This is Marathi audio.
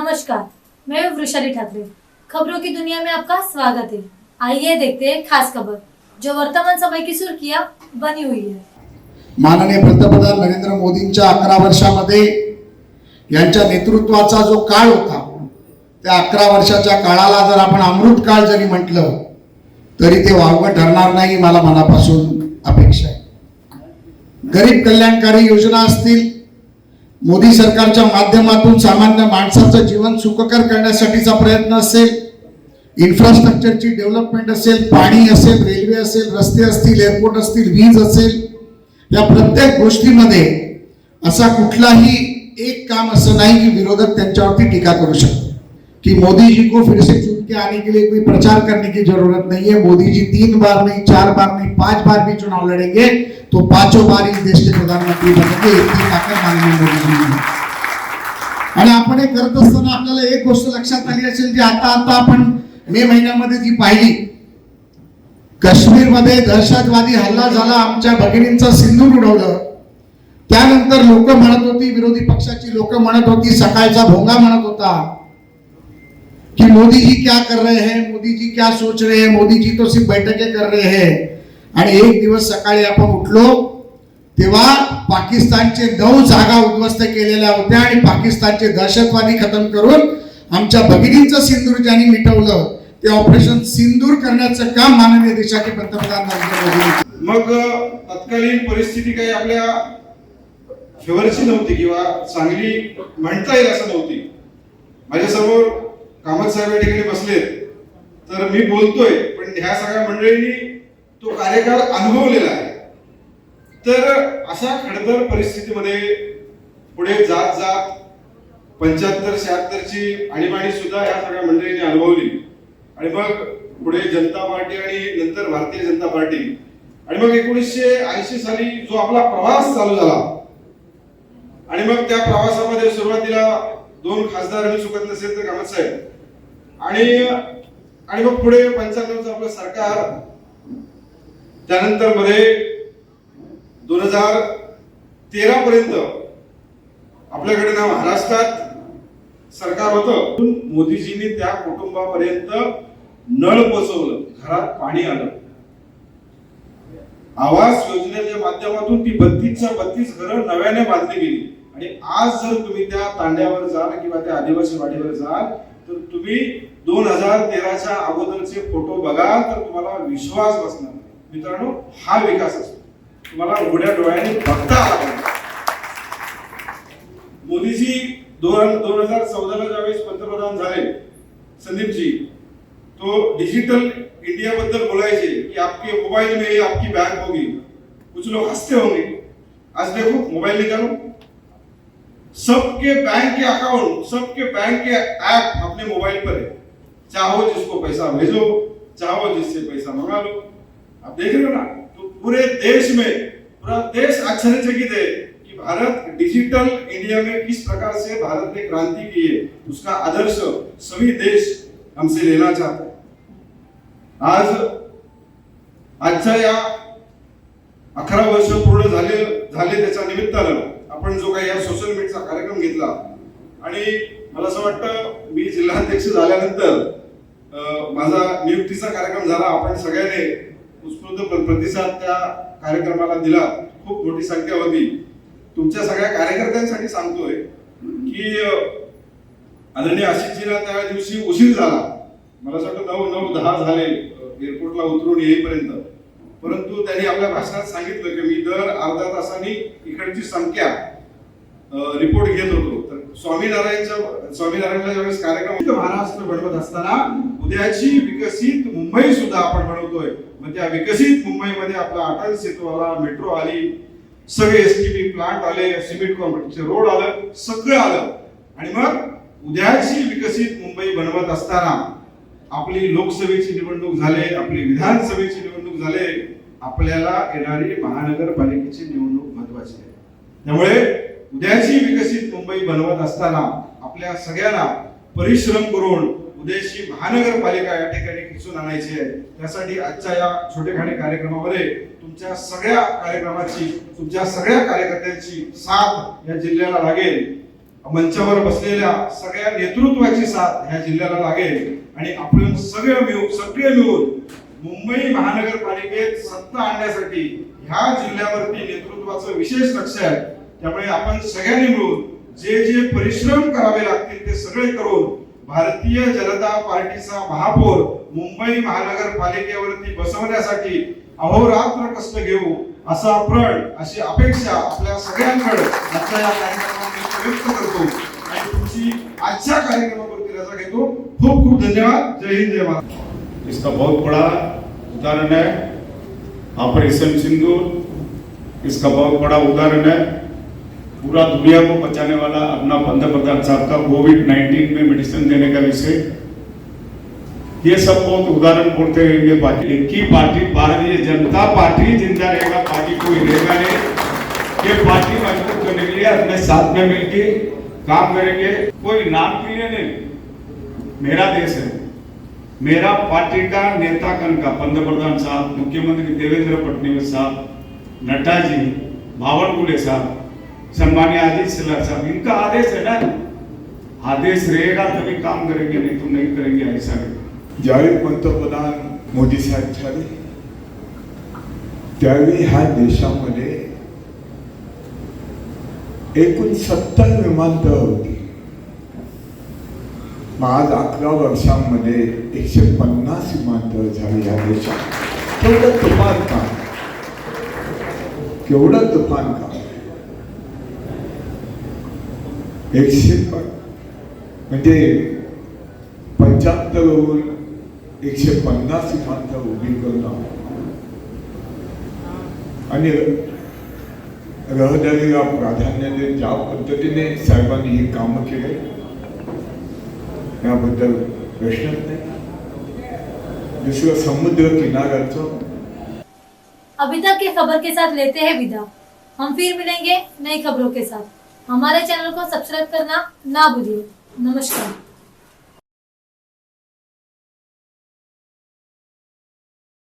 नमस्कार मैं हूं वृषाली ठाकरे। खबरों की दुनिया में आपका स्वागत है। आइए देखते हैं खास खबर जो वर्तमान समय की सुर्खियां बनी हुई है। माननीय पंतप्रधान नरेंद्र मोदींच्या अकरा वर्षामध्ये यांच्या नेतृत्वाचा जो काळ होता त्या अकरा वर्षाच्या काळाला जर आपण अमृत काळ जरी म्हटलं तरी ते वावगं ठरणार नाही मला मनापासून अपेक्षा आहे. गरीब कल्याणकारी योजना असतील मोदी सरकारच्या माध्यमातून सामान्य माणसाचं जीवन सुखकर करण्यासाठीचा प्रयत्न असेल इन्फ्रास्ट्रक्चरची डेव्हलपमेंट असेल पाणी असेल रेल्वे असेल रस्ते असतील एअरपोर्ट असतील वीज असेल या प्रत्येक गोष्टीमध्ये असा कुठलाही एक काम असं नाही की विरोधक त्यांच्यावरती टीका करू शकतो. कि मोदी जी को फिर से चुन के आने के लिए कोई प्रचार करने की जरूरत नहीं है। मोदी जी तीन बार नहीं चार बार नहीं पांच बार भी चुनाव लड़ेंगे तो पांचों बार इस देश के प्रधानमंत्री बनेंगे। इतनी ताकद माननीय मोदी जी ने आणि आपण हे करत असताना आपल्याला एक गोष्ट लक्षात आली असेल जी आता आता आपण मे महिन्यामध्ये जी पाहिली काश्मीरमध्ये दहशतवादी हल्ला झाला आमच्या भगिनींचा सिंदूर उडवलं. त्यानंतर लोक म्हणत होती विरोधी पक्षाची लोक म्हणत होती सकाळचा भोंगा म्हणत होता. कि मोदी जी क्या कर रहे हैं मोदी जी क्या सोच रहे हैं मोदी जी तो सिर्फ बैठकें कर रहे हैं। आणि एक दिवस सकाळी आपण उठलो तेव्हा पाकिस्तानचे नऊ जागा उद्ध्वस्त केलेल्या होत्या आणि पाकिस्तानचे दहशतवादी खतम करून आमच्या भगिनींचं सिंदूर ज्यांनी मिटवलं ते ऑपरेशन सिंदूर करण्याचं काम माननीय देशाचे पंतप्रधान नरेंद्र मोदी मग तत्कालीन परिस्थिती काही आपल्या फेवरची नव्हती किंवा चांगली म्हणता येईल असं नव्हती? माझ्यासमोर कामत साहेब या ठिकाणी बसलेत तर मी बोलतोय पण ह्या सगळ्या मंडळींनी तो कार्यकाळ अनुभवलेला आहे. तर अशा खडतर परिस्थितीमध्ये पुढे जात जात पंच्याहत्तर शहात्तरची आणीबाणी सुद्धा या सगळ्या मंडळींनी अनुभवली. आणि मग पुढे जनता पार्टी आणि नंतर भारतीय जनता पार्टी. आणि मग एकोणीसशे ऐंशी साली जो आपला प्रवास चालू झाला आणि मग त्या प्रवासामध्ये सुरुवातीला दोन खासदार मी चुकत नसेल तर कामत साहेब. आणि आणि मग पुढे पंच्याण्णवचं आपलं सरकार त्यानंतरमध्ये दोन हजार तेरा पर्यंत आपल्याकडे ना महाराष्ट्रात सरकार होत. मोदीजींनी त्या कुटुंबापर्यंत नळ पोचवलं. घरात पाणी आलं. आवास योजनेच्या माध्यमातून ती बत्तीसच्या बत्तीस घरं नव्याने बांधली गेली. आणि आज जर तुम्ही त्या तांड्यावर जाल किंवा त्या आदिवासी वाडीवर जाल तर तुम्ही दोन हजार तेराच्या अगोदरचे फोटो बघाल तर तुम्हाला विश्वास बसणार नाही. मित्रांनो हा विकास असतो. तुम्हाला उघड्या डोळ्याने बघता मोदीजी दोन दोन हजार चौदाला ज्यावेळेस पंतप्रधान झाले संदीपजी तो डिजिटल इंडिया बद्दल बोलायचे की आपके मोबाइल में आपकी बैंक होगी. कुछ लोग हंसते होंगे. आज देखो मोबाइल निकालो. सबके बैंक के अकाउंट सबके बैंक के ऐप अपने मोबाइल पर है। चाहो जिसको पैसा भेजो चाहो जिससे पैसा मंगा लो। आप देख रहे हो ना? तो पूरे देश में पूरा देश आश्चर्यचकित है कि भारत डिजिटल इंडिया में किस प्रकार से भारत ने क्रांति की है। उसका आदर्श सभी देश हमसे लेना चाहते हैं। आज आजच्या या अकरा वर्ष पूर्ण झाले झाले त्याच्या निमित्तानं आपण जो काही या सोशल मीडियाचा कार्यक्रम घेतला आणि मला असं वाटतं मी जिल्हाध्यक्ष झाल्यानंतर माझा नियुक्तीचा कार्यक्रम झाला. आपण सगळ्यांनी उत्स्फूर्त प्र- प्रतिसाद त्या कार्यक्रमाला दिला. खूप मोठी संख्या होती. तुमच्या सगळ्या कार्यकर्त्यांसाठी सांगतोय की आदरणीय आशिषजीला त्या दिवशी उशीर झाला. मला असं वाटतं नऊ नऊ दहा झाले एअरपोर्टला उतरून येईपर्यंत. परंतु त्यांनी आपल्या भाषणात सांगितलं की मी दर अर्धा तासाने इकडची संख्या रिपोर्ट घेत होतो. तर स्वामीनारायणच्या स्वामीनारायणला ज्यावेळेस कार्यक्रम इथं महाराष्ट्र बनवत असताना उद्याची विकसित मुंबई सुद्धा आपण बनवतोय मग त्या विकसित मुंबईमध्ये आपला अटल सेतू आला मेट्रो आली सगळे एस टी पी प्लांट आले सिमेंट कॉम्प्लेक्सचे रोड आलं सगळं आलं. आणि मग उद्याची विकसित मुंबई बनवत असताना आपली लोकसभेची निवडणूक झाले आपली विधानसभेची निवडणूक झाले आपल्याला येणारी महानगरपालिकेची निवडणूक महत्वाची आहे. त्यामुळे उद्याची विकसित मुंबई बनवत असताना आपल्या सगळ्यांना परिश्रम करून उद्याची महानगरपालिका या ठिकाणी खिचून आणायची आहे. त्यासाठी आजच्या या छोटेखाने कार्यक्रमामध्ये तुमच्या सगळ्या कार्यक्रमाची तुमच्या सगळ्या कार्यकर्त्यांची साथ या जिल्ह्याला लागेल. मंचावर बसलेल्या सगळ्या नेतृत्वाची साथ ह्या जिल्ह्याला लागेल. आणि आपण सगळे मिळून सगळे मिळून मुंबई महानगरपालिकेत सत्ता आणण्यासाठी ह्या जिल्ह्यावरती नेतृत्वाचं विशेष लक्ष आहे. त्यामुळे आपण सगळ्यांनी मिळून जे जे परिश्रम करावे लागतील ते सगळे करून भारतीय जनता पार्टीचा महापौर मुंबई महानगरपालिकेवरती बसवण्यासाठी अहोरात्र कष्ट घेऊ असा प्रण अशी अपेक्षा आपल्या सगळ्यांकडे. आजच्या या कार्यक्रमात व्यक्त करतो आणि तुमची आजच्या कार्यक्रमावरती रजा घेतो. खूप खूप धन्यवाद. जय हिंद, जय महाराष्ट्र इसका बहुत बड़ा उदाहरण है. ऑपरेशन सिंदूर. इसका बहुत बड़ा उदाहरण है. पूरा दुनिया को बचाने वाला अपना पंतप्रधान साहब का कोविड 19 में मेडिसिन देने का विषय. ये सब बहुत उदाहरण बोलते रहेंगे पार्टी ही पार्टी, भारतीय जनता पार्टी ज़िंदा रहेगा. पार्टी कोई रहेगा नहीं. ये पार्टी मज़बूत करने के लिए अपने साथ में मिलके काम करेंगे। कोई नाम के लिए नहीं। मेरा देश है। मेरा पार्टी का नेता कन का? पंतप्रधान साहब, मुख्यमंत्री देवेंद्र फडणवीस साहब नड्डा जी बावनकुले साहब सम्मान्य अजित सिलर साहब, इनका आदेश है ना? आदेश रहेगा तभी काम करेंगे, नहीं तो नहीं करेंगे ऐसा ज्यावेळी पंतप्रधान मोदी साहेब झाले त्यावेळी ह्या देशामध्ये एकूण सत्तर विमानतळ होती. आज अकरा वर्षांमध्ये एकशे पन्नास विमानतळ झाली या देशात. केवढं तुफान काम केवढं तुफान काम एकशे प- म्हणजे पंच्याहत्तरवरून एकशे पन्नास विमानतळ उभी करून आहोत. आणि रहदारीला प्राधान्य देत ज्या पद्धतीने साहेबांनी ही कामं केले याबद्दल प्रश्नच नाही दुसरं समुद्र किनाऱ्याचं अभी तक के खबर के साथ लेते हैं विदा। हम फिर मिलेंगे नई खबरों के साथ। हमारे चैनल को सब्सक्राइब करना ना भूलिए। नमस्कार।